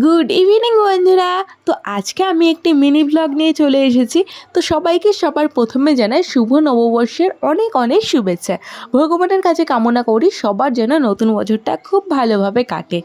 Good evening, বন্ধুরা। তো আজকে আমি একটি মিনি ব্লগ নিয়ে চলে এসেছি। তো সবাইকে সবার প্রথমে জানাই শুভ নববর্ষের অনেক অনেক শুভেচ্ছা। ভগবানের কাছে কামনা করি সবার যেন নতুন বছরটা খুব ভালোভাবে কাটে।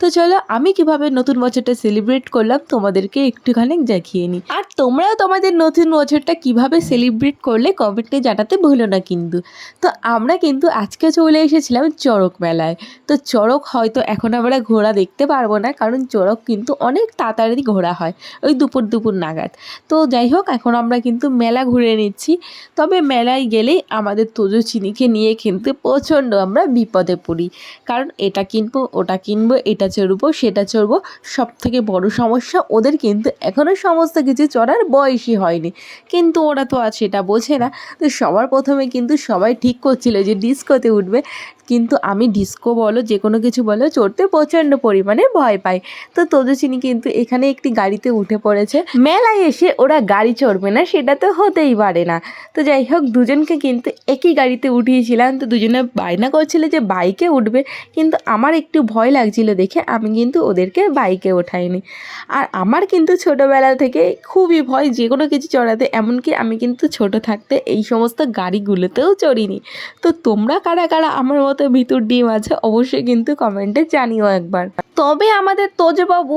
তো চলো, আমি কীভাবে নতুন বছরটা সেলিব্রেট করলাম তোমাদেরকে একটুখানি দেখিয়ে নিই। আর তোমরাও তোমাদের নতুন বছরটা কীভাবে সেলিব্রেট করলে কমেন্টে জানাতে ভুলো না কিন্তু। তো আমরা কিন্তু আজকে চলে এসেছিলাম চড়ক মেলায়। তো চড়ক হয়তো এখন আমরা ঘোড়া দেখতে পারব না, কারণ চড়ক কিন্তু অনেক তাড়াতাড়ি ঘোরা হয়, ওই দুপুর দুপুর নাগাদ। তো যাই হোক, এখন আমরা কিন্তু মেলা ঘুরে নিচ্ছি। তবে মেলায় গেলেই আমাদের তোজো চিনিকে নিয়ে কিন্তু প্রচণ্ড আমরা বিপদে পড়ি। কারণ এটা কিনবো, ওটা কিনবো, এটা চড়বো, সেটা চড়বো সব থেকে বড় সমস্যা, ওদের কিন্তু এখনও সমস্ত কিছু চড়ার বয়সই হয়নি। কিন্তু ওরা তো আর সেটা বোঝে না। তো সবার প্রথমে কিন্তু সবাই ঠিক করছিল যে ডিস্কোতে উঠবে। কিন্তু আমি ডিস্কো বলো যে কোনো কিছু বলো, চড়তে প্রচণ্ড পরিমাণে ভয় পাই। তো তদুচিনি কিন্তু এখানে একটি গাড়িতে উঠে পড়েছে। মেলায় এসে ওরা গাড়ি চড়বে না, সেটা তো হতেই পারে না। তো যাই হোক, দুজনকে কিন্তু একই গাড়িতে উঠিয়েছিলাম। তো দুজনে বায়না করছিল যে বাইকে উঠবে, কিন্তু আমার একটু ভয় লাগছিল দেখে আমি কিন্তু ওদেরকে বাইকে ওঠাইনি। আর আমার কিন্তু ছোটোবেলা থেকে খুবই ভয় যে কোনো কিছু চড়াতে, এমনকি আমি কিন্তু ছোট থাকতে এই সমস্ত গাড়িগুলোতেও চড়িনি। তো তোমরা কারা কারা আমার মতো ভিতর ডিম আছে, অবশ্যই কিন্তু কমেন্টে জানিও একবার। তবে আমাদের তোজবাবু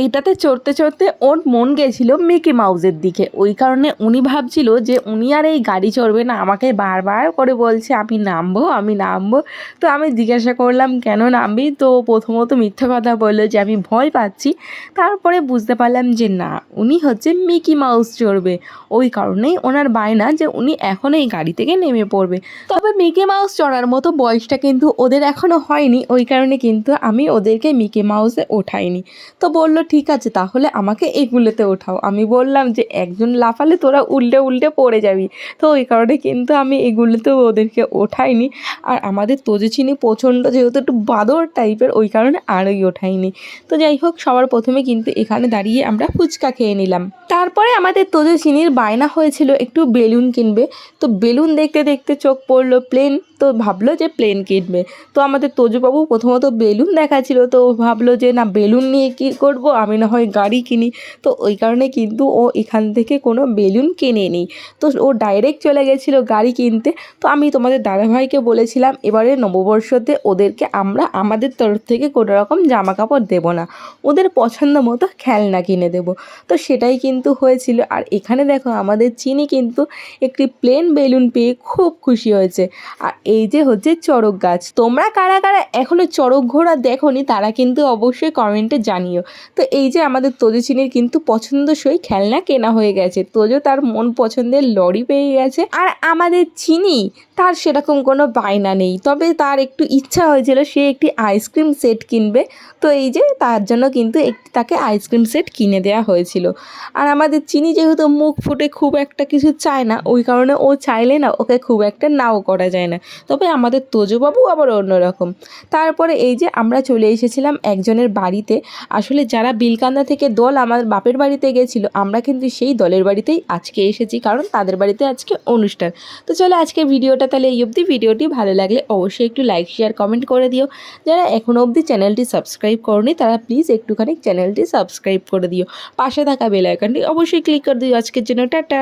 এইটাতে চড়তে চড়তে ওর মন গেছিল মিকি মাউসের দিকে। ওই কারণে উনি ভাবছিল যে উনি আর এই গাড়ি চড়বে না, আমাকে বারবার করে বলছে, আমি নামবো আমি নামবো। তো আমি জিজ্ঞাসা করলাম, কেন নামবি? তো প্রথমত মিথ্যা কথা বলল যে, আমি ভয় পাচ্ছি। তারপরে বুঝতে পারলাম যে, না, উনি হচ্ছে মিকি মাউস চড়বে। ওই কারণেই ওনার বায়না যে, উনি এখন এই গাড়ি থেকে নেমে পড়বে। তবে মিকি মাউস চড়ার মতো বয়সটা কিন্তু ওদের এখনও হয়নি, ওই কারণে কিন্তু আমি ওদেরকে মিকি মাউসে ওঠাইনি। তো বলল, ঠিক আছে, তাহলে আমাকে এগুলোতে ওঠাও। আমি বললাম যে, একজন লাফালে তোরা উল্টে উল্টে পড়ে যাবি। তো ওই কারণে কিন্তু আমি এগুলোতেও ওদেরকে ওঠাইনি। আর আমাদের তোজেচিনি প্রচণ্ড যেহেতু একটু বাদর টাইপের, ওই কারণে আরই ওঠাইনি। তো যাই হোক, সবার প্রথমে কিন্তু এখানে দাঁড়িয়ে আমরা ফুচকা খেয়ে নিলাম। তারপরে আমাদের তোজেচিনির বায়না হয়েছিল একটু বেলুন কিনবে। তো বেলুন দেখতে দেখতে চোখ পড়ল প্লেন। তো ভাবলো যে প্লেন কিনবে। তো আমাদের তোজবাবু প্রথমত বেলুন দেখাচ্ছিল, তো ভাবলো যে না, বেলুন নিয়ে কী করব? আমি না হয় গাড়ি কিনি। তো ওই কারণে কিন্তু ও এখান থেকে কোনো বেলুন কেনেনি। তো ও ডাইরেক্ট চলে গেছিল গাড়ি কিনতে। তো আমি তোমাদের দাদাভাইকে বলেছিলাম, এবারে নববর্ষতে ওদেরকে আমরা আমাদের তরফ থেকে কোনো রকম জামা কাপড় দেবো না। ওদের পছন্দ মতো খেলনা কিনে দেবো। তো সেটাই কিন্তু হয়েছিল। আর এখানে দেখো, আমাদের চিনি কিন্তু একটি প্লেন বেলুন পেয়ে খুব খুশি হয়েছে। আর এই যে হচ্ছে চড়ক গাছ। তোমরা কারা কারা এখনও চড়ক ঘোড়া দেখোনি, তারা কিন্তু অবশ্যই কমেন্টে জানিও। তো এই যে আমাদের তোজচিনির কিন্তু পছন্দসই খেলনা কেনা হয়ে গেছে। তোজো তার মন পছন্দের লরি পেয়ে গেছে। আর আমাদের চিনি তার সেরকম কোনো বায়না নেই। তবে তার একটু ইচ্ছা হয়েছিল সে একটি আইসক্রিম সেট কিনবে। তো এই যে তার জন্য কিন্তু একটি তাকে আইসক্রিম সেট কিনে দেওয়া হয়েছিল। আর আমাদের চিনি যেহেতু মুখ ফুটে খুব একটা কিছু চায় না, ওই কারণে ও চাইলে না ওকে খুব একটা নাও করা যায় না। তবে আমাদের তোজবাবু আবার অন্যরকম। তারপরে এই যে আমরা চলে এসেছিলাম একজনের বাড়িতে। আসলে যারা বিলকান্দা থেকে দল আমার বাপের বাড়িতে গেছিল, আমরা কিন্তু সেই দলের বাড়িতেই আজকে এসেছি। কারণ তাদের বাড়িতে আজকে অনুষ্ঠান। তো চলো আজকে ভিডিওটা তাহলে এই অবধি ভিডিওটি ভালো লাগলে অবশ্যই একটু লাইক শেয়ার কমেন্ট করে দিও। যারা এখনও অবধি চ্যানেলটি সাবস্ক্রাইব করনি, তারা প্লিজ একটুখানি চ্যানেলটি সাবস্ক্রাইব করে দিও। পাশে থাকা বেল অবশ্যই ক্লিক করে দিও। আজকের জন্য টাটা।